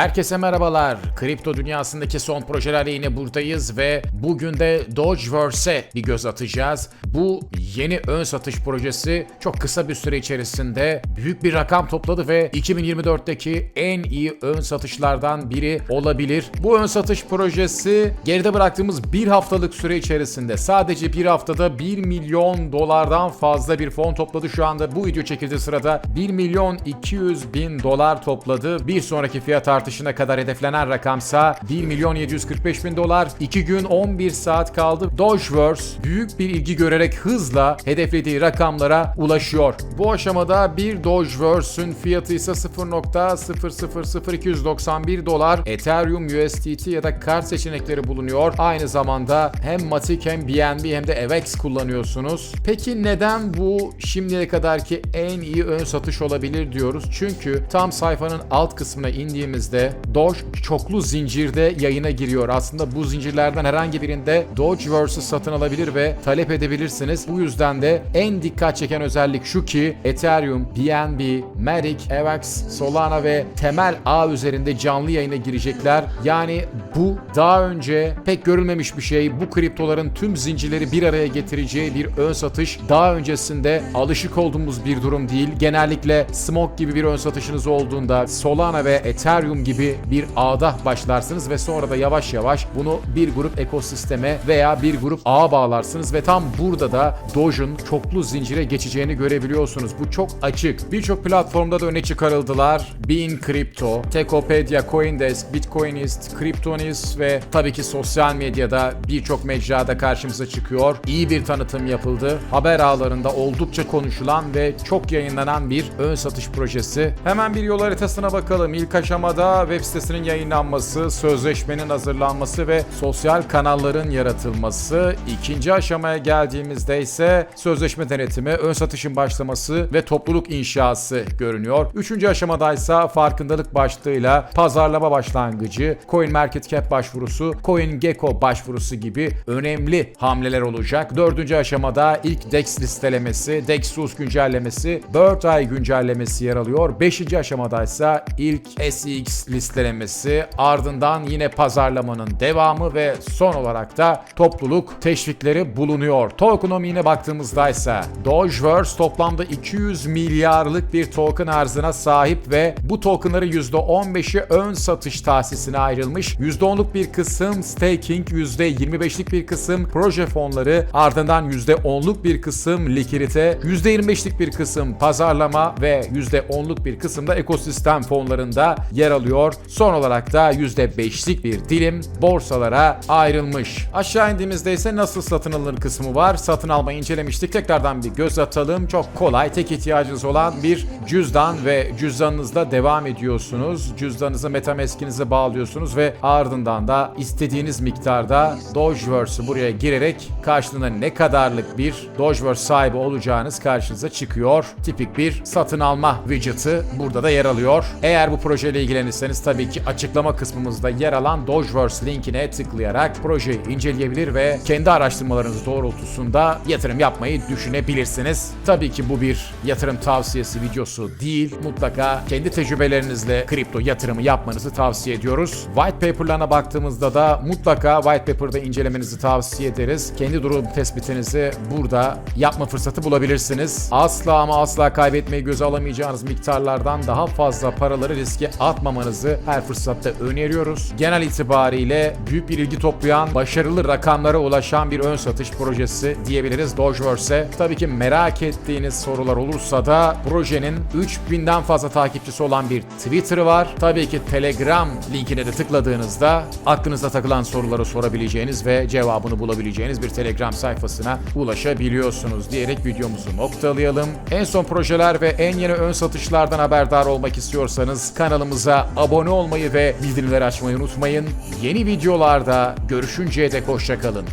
Herkese merhabalar. Kripto dünyasındaki son projelerle yine buradayız ve bugün de Dogeverse'e bir göz atacağız. Bu yeni ön satış projesi çok kısa bir süre içerisinde büyük bir rakam topladı ve 2024'teki en iyi ön satışlardan biri olabilir. Bu ön satış projesi geride bıraktığımız bir haftalık süre içerisinde sadece bir haftada 1 milyon dolardan fazla bir fon topladı. Şu anda bu video çekildiği sırada 1 milyon 200 bin dolar topladı. Bir sonraki fiyat artışına kadar hedeflenen rakamsa 1 milyon 745 bin dolar. 2 gün 11 saat kaldı. Dogeverse büyük bir ilgi görerek hızla hedeflediği rakamlara ulaşıyor. Bu aşamada bir Dogeverse'ün fiyatı ise 0.000291 dolar. Ethereum, USDT ya da kart seçenekleri bulunuyor. Aynı zamanda hem Matic hem BNB hem de AVAX kullanıyorsunuz. Peki neden bu şimdiye kadarki en iyi ön satış olabilir diyoruz? Çünkü tam sayfanın alt kısmına indiğimizde Doge çoklu zincirde yayına giriyor. Aslında bu zincirlerden herhangi birinde Dogeverse'ı satın alabilir ve talep edebilirsiniz. Bu yüzden de en dikkat çeken özellik şu ki Ethereum, BNB, Matic, AVAX, Solana ve temel ağ üzerinde canlı yayına girecekler. Yani bu daha önce pek görülmemiş bir şey. Bu kriptoların tüm zincirleri bir araya getireceği bir ön satış. Daha öncesinde alışık olduğumuz bir durum değil. Genellikle Smoke gibi bir ön satışınız olduğunda Solana ve Ethereum gibi bir ağda başlarsınız ve sonra da yavaş yavaş bunu bir grup ekosisteme veya bir grup ağa bağlarsınız ve tam burada da Doge'un çoklu zincire geçeceğini görebiliyorsunuz. Bu çok açık. Birçok platformda da öne çıkarıldılar. Bean Crypto, Tokopedia, Coindesk, Bitcoinist, Cryptonist ve tabii ki sosyal medyada birçok mecrada karşımıza çıkıyor. İyi bir tanıtım yapıldı. Haber ağlarında oldukça konuşulan ve çok yayınlanan bir ön satış projesi. Hemen bir yol haritasına bakalım. İlk aşamada web sitesinin yayınlanması, sözleşmenin hazırlanması ve sosyal kanalların yaratılması. İkinci aşamaya geldiğimizde ise sözleşme denetimi, ön satışın başlaması ve topluluk inşası görünüyor. Üçüncü aşamada ise farkındalık başlığıyla pazarlama başlangıcı, CoinMarketCap başvurusu, CoinGecko başvurusu gibi önemli hamleler olacak. Dördüncü aşamada ilk DEX listelemesi, DEXUS güncellemesi, Bird Eye güncellemesi yer alıyor. Beşinci aşamada ise ilk SX listelemesi, ardından yine pazarlamanın devamı ve son olarak da topluluk teşvikleri bulunuyor. Tokenomiğine baktığımızda ise Dogeverse toplamda 200 milyarlık bir token arzına sahip ve bu tokenların %15'i ön satış tahsisine ayrılmış. %10'luk bir kısım staking, %25'lik bir kısım proje fonları, ardından %10'luk bir kısım likidite, %25'lik bir kısım pazarlama ve %10'luk bir kısım da ekosistem fonlarında yer alıyor. Son olarak da %5'lik bir dilim borsalara ayrılmış. Aşağı indiğimizde ise nasıl satın alınır kısmı var. Satın almayı incelemiştik. Tekrardan bir göz atalım. Çok kolay, tek ihtiyacınız olan bir cüzdan ve cüzdanınızla devam ediyorsunuz. Cüzdanınızı Metamask'inize bağlıyorsunuz ve ardından da istediğiniz miktarda Dogeverse'ı buraya girerek karşılığında ne kadarlık bir Dogeverse sahibi olacağınız karşınıza çıkıyor. Tipik bir satın alma widget'ı burada da yer alıyor. Eğer bu projeyle ilgilenirseniz tabii ki açıklama kısmımızda yer alan Dogeverse linkine tıklayarak projeyi inceleyebilir ve kendi araştırmalarınız doğrultusunda yatırım yapmayı düşünebilirsiniz. Tabii ki bu bir yatırım tavsiyesi videosu değil. Mutlaka kendi tecrübelerinizle kripto yatırımı yapmanızı tavsiye ediyoruz. White paper'larına baktığımızda da mutlaka white paper'da incelemenizi tavsiye ederiz. Kendi durum tespitinizi burada yapma fırsatı bulabilirsiniz. Asla ama asla kaybetmeyi göze alamayacağınız miktarlardan daha fazla paraları riske atmamanızı her fırsatta öneriyoruz. Genel itibariyle büyük bir ilgi toplayan, başarılı rakamlara ulaşan bir ön satış projesi diyebiliriz Dogeverse'e. Tabii ki merak ettiğiniz sorular olursa da projenin 3000'den fazla takipçisi olan bir Twitter'ı var. Tabii ki Telegram linkine de tıkladığınızda aklınızda takılan soruları sorabileceğiniz ve cevabını bulabileceğiniz bir Telegram sayfasına ulaşabiliyorsunuz diyerek videomuzu noktalayalım. En son projeler ve en yeni ön satışlardan haberdar olmak istiyorsanız kanalımıza abone olmayı ve bildirimleri açmayı unutmayın. Yeni videolarda görüşünceye dek hoşçakalın.